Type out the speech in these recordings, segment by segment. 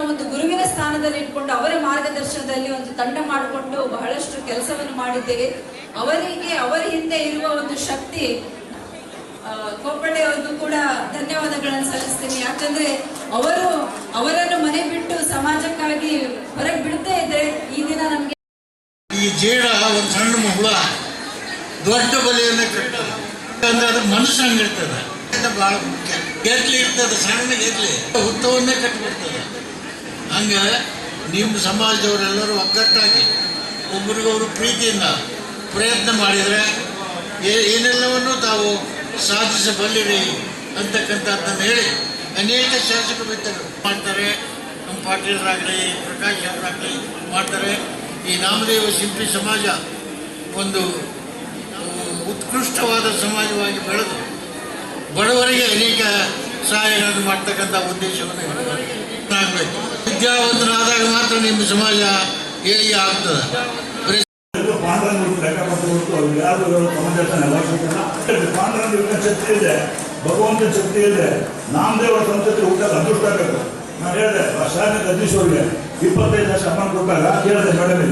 ಒಂದು ಗುರುವಿನ ಸ್ಥಾನದಲ್ಲಿ ಇಟ್ಕೊಂಡು ಅವರ ಮಾರ್ಗದರ್ಶನದಲ್ಲಿ ಒಂದು ತಂಡ ಮಾಡಿಕೊಂಡು ಬಹಳಷ್ಟು ಕೆಲಸವನ್ನು ಮಾಡಿದ್ದೇವೆ. ಅವರಿಗೆ ಅವರ ಹಿಂದೆ ಇರುವ ಒಂದು ಶಕ್ತಿ ಕೊಪ್ಪಳ್ಳಿಯವ್ರಿಗೂ ಕೂಡ ಧನ್ಯವಾದಗಳನ್ನು ಸಲ್ಲಿಸ್ತೇನೆ. ಯಾಕಂದ್ರೆ ಅವರು ಅವರನ್ನು ಮನೆ ಬಿಟ್ಟು ಸಮಾಜಕ್ಕಾಗಿ ಹೊರಗೆ ಬಿಡ್ತಾ ಇದ್ರೆ ಈ ದಿನ ನಮಗೆ ಈ ಜೇಡ ಒಂದು ಸಣ್ಣ ದೊಡ್ಡ ಬಲೆಯನ್ನು ಕಟ್ಟ ಅಂದ್ರೆ ಅದು ಬಹಳ ಮುಖ್ಯ. ಗೆದ್ಲಿ ಇರ್ತದೆ, ಸಣ್ಣ ಗೆದ್ಲಿ ಹುತ್ತವನ್ನೇ ಕಟ್ಟಿಬಿಡ್ತದೆ ಹಂಗೆ ನಿಮ್ಮ ಸಮಾಜದವರೆಲ್ಲರೂ ಒಗ್ಗಟ್ಟಾಗಿ ಒಬ್ರಿಗೊಬ್ರು ಪ್ರೀತಿಯಿಂದ ಪ್ರಯತ್ನ ಮಾಡಿದರೆ ಏನೆಲ್ಲವನ್ನು ತಾವು ಸಾಧಿಸಬಲ್ಲಿರಿ ಅಂತಕ್ಕಂಥದ್ದನ್ನು ಹೇಳಿ ಅನೇಕ ಶಾಸಕ ಮಿತ್ರರು ಮಾಡ್ತಾರೆ. ನಮ್ಮ ಪಾಟೀಲರಾಗಲಿ, ಪ್ರಕಾಶ್ ಅವರಾಗಲಿ ಮಾಡ್ತಾರೆ. ಈ ನಾಮದೇವ ಶಿಲ್ಪಿ ಸಮಾಜ ಒಂದು ಉತ್ಕೃಷ್ಟವಾದ ಸಮಾಜವಾಗಿ ಬೆಳೆದು ಬಡವರಿಗೆ ಅನೇಕ ಸಹಾಯಗಳನ್ನು ಮಾಡ್ತಕ್ಕಂಥ ಉದ್ದೇಶವನ್ನು ವಿದ್ಯಾವಂತನಾದಾಗ ಮಾತ್ರ ನಿಮ್ಮ ಸಮಾಜ ಏಳಿಗೆ ಆಗ್ತದೆ. ಪಾಂಡುರಂಗ ಶಕ್ತಿ ಇದೆ ಭಗವಂತ ಶಕ್ತಿ ಇದೆ. ನಾಮದೇವರ ಸಂತತಿ ಊಟ ಅದೃಷ್ಟ ಆಗಬೇಕು. ನಾನು ಹೇಳಿದೆ ಶಾಲೆ ಅಧ್ಯಕ್ಷರಿಗೆ ಇಪ್ಪತ್ತೈದು ಲಕ್ಷ ಅಮೌಂಟ್ ಕೊಟ್ಟಾಗ ಕೇಳಿದೆ ಮೇಡಮ್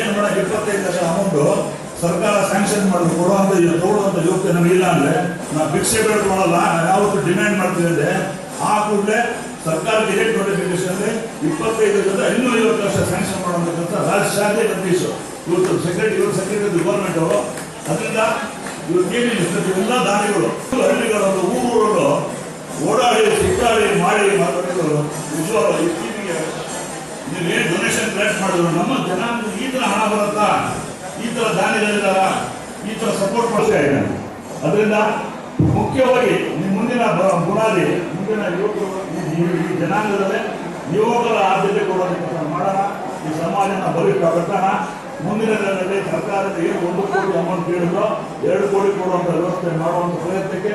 ಏನು ಮೇಡಮ್ ಇಪ್ಪತ್ತೈದು ಲಕ್ಷ ಅಮೌಂಟು? ಸರ್ಕಾರ ಸ್ಯಾಂಕ್ಷನ್ ಮಾಡೋದು ಕೊಡುವಂತ ತಗೊಳ್ಳುವಂತ ಯೋಗ್ಯತೆ ನಮಗಿಲ್ಲ ಅಂದ್ರೆ ನಾವು ಭಿಕ್ಷೆ ನಾವು ಯಾವತ್ತು ಡಿಮ್ಯಾಂಡ್ ಮಾಡ್ತಿದ್ದೆ ಆ ಕೂಡಲೇ ಸರ್ಕಾರ ಗೆಜೆಟ್ ನೋಟಿಫಿಕೇಶನ್ ಅಲ್ಲಿ ಜೊತೆ ಇನ್ನೂ ಐವತ್ತು ಲಕ್ಷ ಸ್ಯಾಂಕ್ಷನ್ ಮಾಡುವಂತಕ್ಕಂಥ ರಾಜ್ಯ ಶಾಖೆ ಅಧ್ಯಕ್ಷರು ಇವತ್ತು ಸೆಕ್ರೆಟರಿ ಇವರು ಸೆಕ್ರೆಟರಿ ಗೌರ್ಮೆಂಟ್ ಅದರಿಂದ ಇವತ್ತು ಎಲ್ಲ ದಾನಿಗಳು, ಹಳ್ಳಿಗಳಲ್ಲೂ ಊರೂರಲ್ಲೂ ಓಡಾಡಿ ಸಿಕ್ಕಾಡಿ ಮಾಡಿ ಮಾತಾಡಿದ್ರು ನಿಜವಾಗ ಟೀಮಿಗೆ ನೀವೇನು ಡೊನೇಷನ್ ಕಲೆಕ್ಟ್ ಮಾಡಿದ್ರು, ನಮ್ಮ ಜನ ಈ ಥರ ಹಣ ಬರುತ್ತಾ? ಈ ಥರ ದಾನಿಗಳಿದಾರ ಈ ಥರ ಸಪೋರ್ಟ್ ಮಾಡ್ತಾ ಇದ್ದಾನೆ ಅದರಿಂದ ಮುಖ್ಯವಾಗಿ ನಿಮ್ಮ ಮುಂದಿನ ಬುನಾದಿ ಮುಂದಿನ ಯುವಕರು, ಈ- ಜನಾಂಗದಲ್ಲೇ ಯುವಕರ ಆದ್ಯತೆ ಕೊಡೋದಕ್ಕೆ ಮಾಡೋಣ. ಈ ಸಮಾಜನ ಬಲಿಷ್ಠ ಕಟ್ಟೋಣ ಮುಂದಿನ ದಿನದಲ್ಲಿ ಸರ್ಕಾರದ ಏನು ಒಂದು ಕೋಟಿ ಅಮೌಂಟ್ ಕೇಳಿದ್ರು ಎರಡು ಕೋಟಿ ಕೊಡುವಂತ ವ್ಯವಸ್ಥೆ ಮಾಡುವಂಥ ಪ್ರಯತ್ನಕ್ಕೆ